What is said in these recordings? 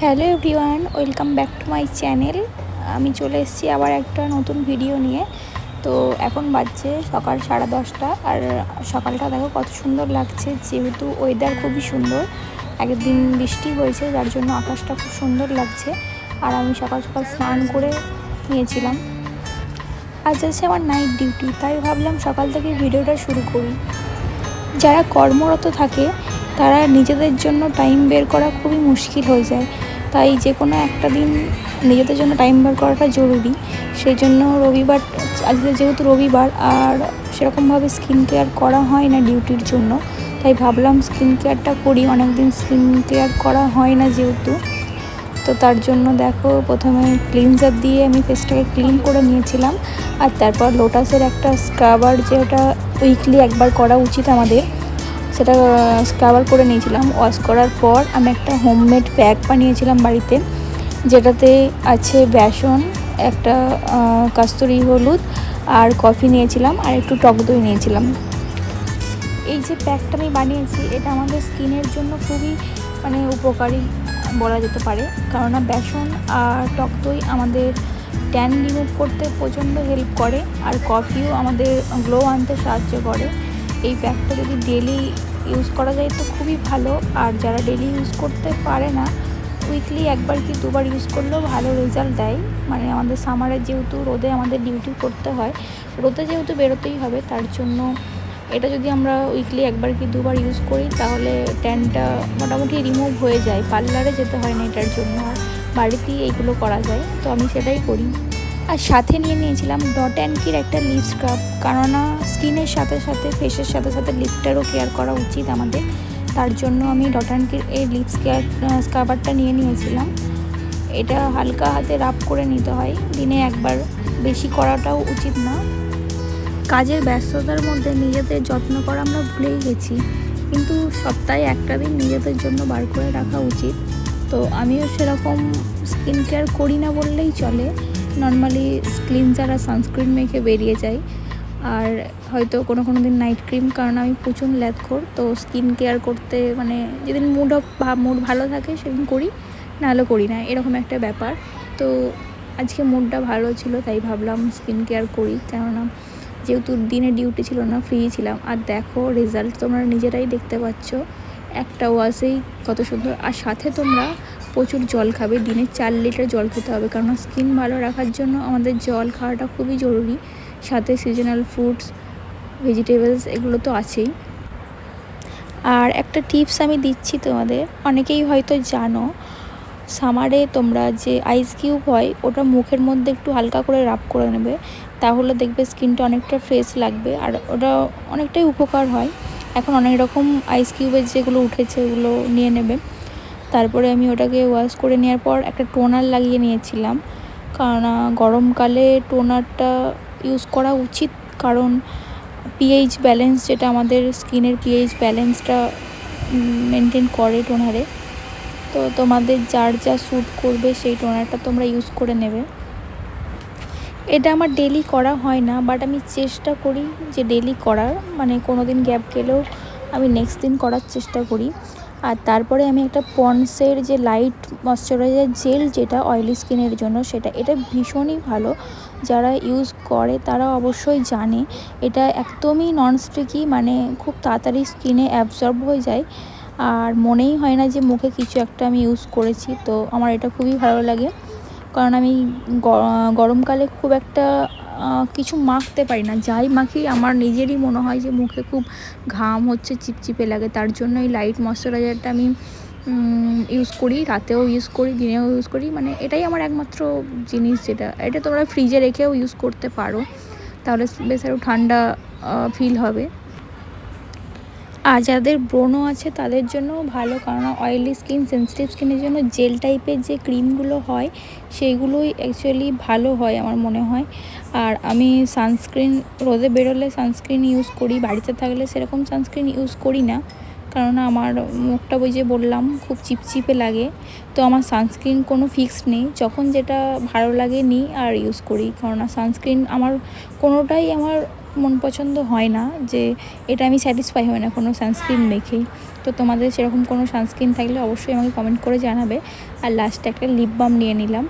Hello everyone, welcome back to my channel. আমি চলে এসেছি আবার একটা নতুন ভিডিও নিয়ে। তো এখন বাজছে সকাল সাড়ে দশটা আর সকালটা দেখো কত সুন্দর লাগছে, যেহেতু ওয়েদার খুবই সুন্দর। একদিন বৃষ্টি হয়েছে, যার জন্য আকাশটা খুব সুন্দর লাগছে। আর আমি সকাল সকাল স্নান করে নিয়েছিলাম। আজ আছে আমার নাইট ডিউটি তাই ভাবলাম সকাল থেকে ভিডিওটা শুরু করি। যারা কর্মরত থাকে তারা নিজেদের জন্য টাইম বের করা খুবই মুশকিল হয়ে যায়। তাই যে কোনো একটা দিন নিজেদের জন্য টাইম বের করাটা জরুরি। সেই জন্য রবিবার, আজকে যেহেতু রবিবার, আর সেরকমভাবে স্কিন কেয়ার করা হয় না ডিউটির জন্য, তাই ভাবলাম স্কিন কেয়ারটা করি। অনেক দিন স্কিন কেয়ার করা হয় না যেহেতু। তো তার জন্য দেখো, প্রথমে ক্লিনজার দিয়ে আমি ফেসটাকে ক্লিন করে নিয়েছিলাম। আর তারপর লোটাসের একটা স্ক্রাবার যেটা উইকলি একবার করা উচিত আমাদের। সেটা স্ক্রাবার করে নিয়েছিলাম। ওয়াশ করার পর আমি একটা হোমমেড প্যাক বানিয়েছিলাম বাড়িতে, যেটাতে আছে বেসন, একটা কাস্তুরি হলুদ আর কফি নিয়েছিলাম আর একটু টক দই নিয়েছিলাম। এই যে প্যাকটা আমি বানিয়েছি, এটা আমাদের স্কিনের জন্য খুবই মানে উপকারী বলা যেতে পারে। কেননা বেসন আর টক দই আমাদের ট্যান রিমুভ করতে প্রচণ্ড হেল্প করে, আর কফিও আমাদের গ্লো আনতে সাহায্য করে। এই প্যাকটা যদি ডেলি ইউজ করা যায় তো খুবই ভালো। আর যারা ডেলি ইউজ করতে পারে না উইকলি একবার কি দুবার ইউজ করলেও ভালো রেজাল্ট দেয়। মানে আমাদের সামারে যেহেতু রোদে আমাদের ডিউটি করতে হয়, রোদে যেহেতু বেরোতেই হবে, তার জন্য এটা যদি আমরা উইকলি একবার কি দুবার ইউজ করি, তাহলে ট্যানটা মোটামুটি রিমুভ হয়ে যায়। পার্লারে যেতে হয় না এটার জন্য, আর বাড়িতেই এইগুলো করা যায়। তো আমি সেটাই করি। আর সাথে নিয়ে নিয়েছিলাম ডট অ্যান্ড কির একটা লিপ স্ক্রাব কেননা স্কিনের সাথে সাথে ফেসের সাথে সাথে লিপটারও কেয়ার করা উচিত আমাদের। তার জন্য আমি ডট অ্যান্ড কির এই কেয়ার স্ক্রাবারটা নিয়ে নিয়েছিলাম। এটা হালকা হাতে রাব করে নিতে হয়। দিনে একবার। বেশি করাটাও উচিত না। কাজের ব্যস্ততার মধ্যে নিজেদের যত্ন করা আমরা ভুলেই গেছি। কিন্তু সপ্তাহে একটা দিন নিজেদের জন্য বার করে রাখা উচিত। তো আমিও সেরকম স্কিন কেয়ার করি না বললেই চলে। নর্মালি ক্লিনজার আর সানস্ক্রিন মেখে বেরিয়ে যাই আর হয়তো কোনো কোনো দিন নাইট ক্রিম কারণ আমি প্রচুর ল্যাথখোর তো স্কিন কেয়ার করতে মানে যেদিন মুড অফ মুড ভালো থাকে সেদিন করি, নাহলে করি না, এরকম একটা ব্যাপার। তো আজকে মুডটা ভালো ছিল, তাই ভাবলাম স্কিন কেয়ার করি, কেননা যেহেতু দিনে ডিউটি ছিল না ফ্রি ছিলাম। আর দেখো রেজাল্ট তোমরা নিজেরাই দেখতে পাচ্ছ। একটা ওয়াশেই কত সুন্দর, আর সাথে তোমরা প্রচুর জল খাবে। দিনে চার লিটার জল খেতে হবে। কারণ স্কিন ভালো রাখার জন্য আমাদের জল খাওয়াটা খুবই জরুরি। সাথে সিজনাল ফ্রুটস ভেজিটেবলস এগুলো তো আছেই। আর একটা টিপস আমি দিচ্ছি তোমাদের। অনেকেই হয়তো জানো সামারে তোমরা যে আইস কিউব হয়, ওটা মুখের মধ্যে একটু হালকা করে রাব করে নেবে। তাহলে দেখবে স্কিনটা অনেকটা ফ্রেশ লাগবে। আর ওটা অনেকটাই উপকার হয়। এখন অনেক রকম আইস কিউবের যেগুলো উঠেছে, ওগুলো নিয়ে নেবে। তারপরে আমি ওটাকে ওয়াশ করে নেওয়ার পর একটা টোনার লাগিয়ে নিয়েছিলাম। কারণ গরমকালে টোনারটা ইউজ করা উচিত। কারণ পিএইচ ব্যালেন্স যেটা আমাদের স্কিনের পিএইচ ব্যালেন্সটা মেনটেন করে টোনারে তো তোমাদের যার যা স্যুট করবে সেই টোনারটা তোমরা ইউজ করে নেবে। এটা আমার ডেলি করা হয় না বাট আমি চেষ্টা করি যে ডেলি করার। মানে কোনো দিন গ্যাপ গেলেও আমি নেক্সট দিন করার চেষ্টা করি। আর তারপরে আমি একটা পন্সের যে লাইট ময়শ্চারাইজার জেল যেটা অয়েলি স্কিনের জন্য সেটা, এটা ভীষণই ভালো। যারা ইউজ করে তারা অবশ্যই জানে। এটা একদমই নন স্টিকি মানে খুব তাড়াতাড়ি স্কিনে অ্যাবজর্ব হয়ে যায়। আর মনেই হয় না যে মুখে কিছু একটা আমি ইউজ করেছি, তো আমার এটা খুবই ভালো লাগে। কারণ আমি গরমকালে খুব একটা কিছু মাখতে পারি না। যাই মাখি, আমার নিজেরই মনে হয় যে মুখে খুব ঘাম হচ্ছে, চিপচিপে লাগে। তার জন্য এই লাইট ময়শ্চারাইজারটা আমি ইউজ করি, রাতেও ইউজ করি, দিনেও ইউজ করি। মানে এটাই আমার একমাত্র জিনিস যেটা। এটা তোমরা ফ্রিজে রেখেও ইউজ করতে পারো। তাহলে বেশ আরও ঠান্ডা ফিল হবে। আর যাদের ব্রণ আছে তাদের জন্য ভালো, কারণ অয়েলি স্কিন সেন্সিটিভ স্কিনের জন্য জেল টাইপের যে ক্রিমগুলো হয়, সেইগুলোই অ্যাকচুয়ালি ভালো হয় আমার মনে হয়। আর আমি সানস্ক্রিন রোদে বেরোলে সানস্ক্রিন ইউজ করি, বাড়িতে থাকলে সেরকম সানস্ক্রিন ইউজ করি না, কারণ আমার মুখটা ওই যে বললাম, খুব চিপচিপে লাগে। তো আমার সানস্ক্রিন কোনো ফিক্সড নেই, যখন যেটা ভালো লাগে নিই আর ইউজ করি কারণ সানস্ক্রিন আমার কোনোটাই আমার মন পছন্দ হয় না যে এটা আমি স্যাটিসফাই হয় না কোনো সানস্ক্রিন মেখেই তো তোমাদের সেরকম কোনো সানস্ক্রিন থাকলে অবশ্যই আমাকে কমেন্ট করে জানাবে। আর লাস্টে একটা লিপ বাম নিয়ে নিলাম।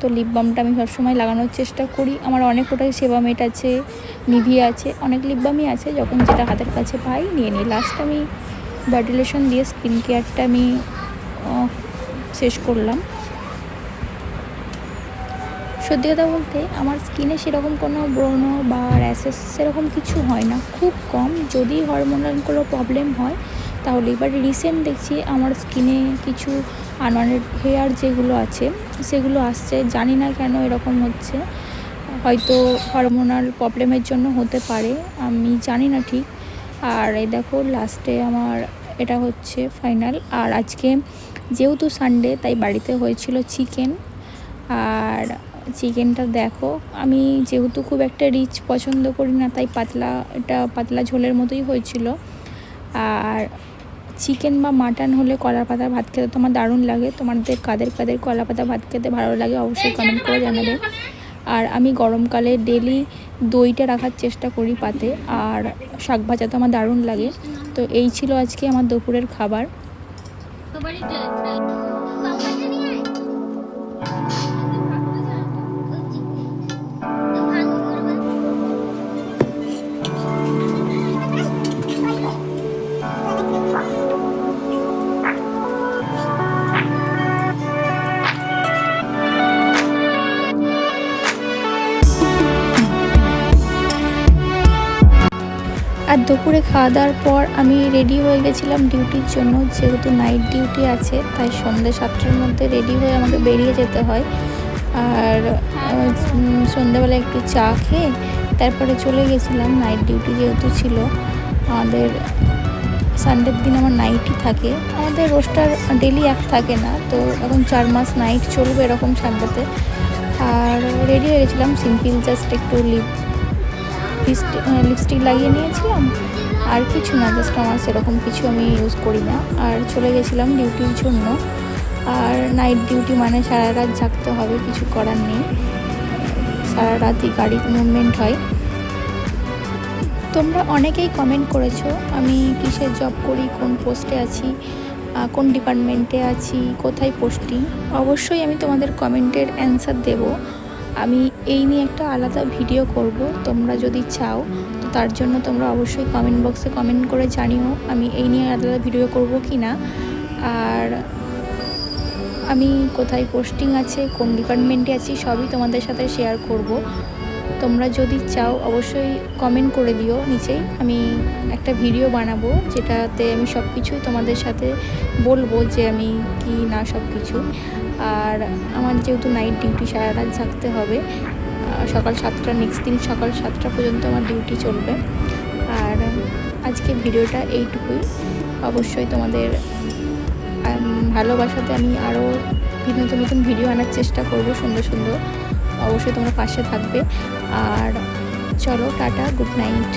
তো লিপ বামটা আমি সবসময় লাগানোর চেষ্টা করি। আমার অনেক ওটাই সেবামেট আছে নিভিয়া আছে, অনেক লিপ বামই আছে যখন যেটা হাতের কাছে পাই নিয়ে নিই। লাস্ট আমি বডি লোশন দিয়ে স্কিন কেয়ারটা আমি শেষ করলাম। সত্যি কথা বলতে আমার স্কিনে সেরকম কোনো ব্রণ বা র্যাশেস সেরকম কিছু হয় না। খুব কম। যদি হরমোনাল কোনো প্রবলেম হয়, তাহলে এবার রিসেন্ট দেখছি আমার স্কিনে কিছু আনওয়ান্টেড হেয়ার যেগুলো আছে, সেগুলো আসছে। জানি না কেন এরকম হচ্ছে। হয়তো হরমোনাল প্রবলেমের জন্য হতে পারে, আমি জানি না ঠিক। আর এই দেখো লাস্টে আমার এটা হচ্ছে ফাইনাল আর আজকে যেহেতু সানডে তাই বাড়িতে হয়েছিল চিকেন আর চিকেনটা দেখো। আমি যেহেতু খুব একটা রিচ পছন্দ করি না, তাই পাতলা, এটা পাতলা ঝোলের মতোই হয়েছিল। আর চিকেন বা মাটন হলে কলা পাতার ভাত খেতে তো আমার দারুণ লাগে। তোমাদের কাদের কাদের কলা পাতা ভাত খেতে ভালো লাগে অবশ্যই কমেন্ট করে জানাবে। আর আমি গরমকালে ডেলি দইটা রাখার চেষ্টা করি পাতে, আর শাক ভাজা তো আমার দারুণ লাগে। তো এই ছিল আজকে আমার দুপুরের খাবার। আর দুপুরে খাওয়া দাওয়ার পর আমি রেডি হয়ে গেছিলাম ডিউটির জন্য, যেহেতু নাইট ডিউটি আছে, তাই সন্ধ্যে সাতটার মধ্যে রেডি হয়ে আমাকে বেরিয়ে যেতে হয়। আর সন্ধ্যাবেলা একটু চা খেয়ে তারপরে চলে গেছিলাম নাইট ডিউটি যেহেতু ছিল। আমাদের সানডের দিন আমার নাইটই থাকে। আমাদের রোস্টার ডেলি এক থাকে না, তো এখন চার মাস নাইট চলবে এরকম সানডেতে। আর রেডি হয়ে গেছিলাম সিম্পল জাস্ট একটু লিপ লিপস্টিক লাগিয়ে নিয়েছিলাম। আর কিছু না জাস্ট আমার সেরকম কিছু আমি ইউজ করি না। আর চলে গেছিলাম ডিউটির জন্য। আর নাইট ডিউটি মানে সারা রাত জাগতে হবে, কিছু করার নেই। সারা রাতই গাড়ির মুভমেন্ট হয়। তোমরা অনেকেই কমেন্ট করেছ, আমি কিসের জব করি, কোন পোস্টে আছি কোন ডিপার্টমেন্টে আছি, কোথায় পোস্টিং অবশ্যই আমি তোমাদের কমেন্টের অ্যান্সার দেব। আমি এই নিয়ে একটা আলাদা ভিডিও করব, তোমরা যদি চাও, তো তার জন্য তোমরা অবশ্যই কমেন্ট বক্সে কমেন্ট করে জানিও আমি এই নিয়ে আলাদা ভিডিও করব কি না আর আমি কোথায় পোস্টিং আছে, কোন ডিপার্টমেন্টে আছি, সবই তোমাদের সাথে শেয়ার করব। তোমরা যদি চাও, অবশ্যই কমেন্ট করে দিও নিচেই। আমি একটা ভিডিও বানাবো, যেটাতে আমি সব কিছুই তোমাদের সাথে বলব যে আমি কি না সব কিছু আর আমার যেহেতু নাইট ডিউটি সারা রাত জাগতে হবে সকাল সাতটা নেক্সট দিন সকাল সাতটা পর্যন্ত আমার ডিউটি চলবে। আর আজকে ভিডিওটা এইটুকুই। অবশ্যই তোমাদের ভালোবাসাতে আমি আরও নতুন নতুন ভিডিও আনার চেষ্টা করব সুন্দর সুন্দর। অবশ্যই তোমরা পাশে থাকবে। আর চলো টাটা গুড নাইট।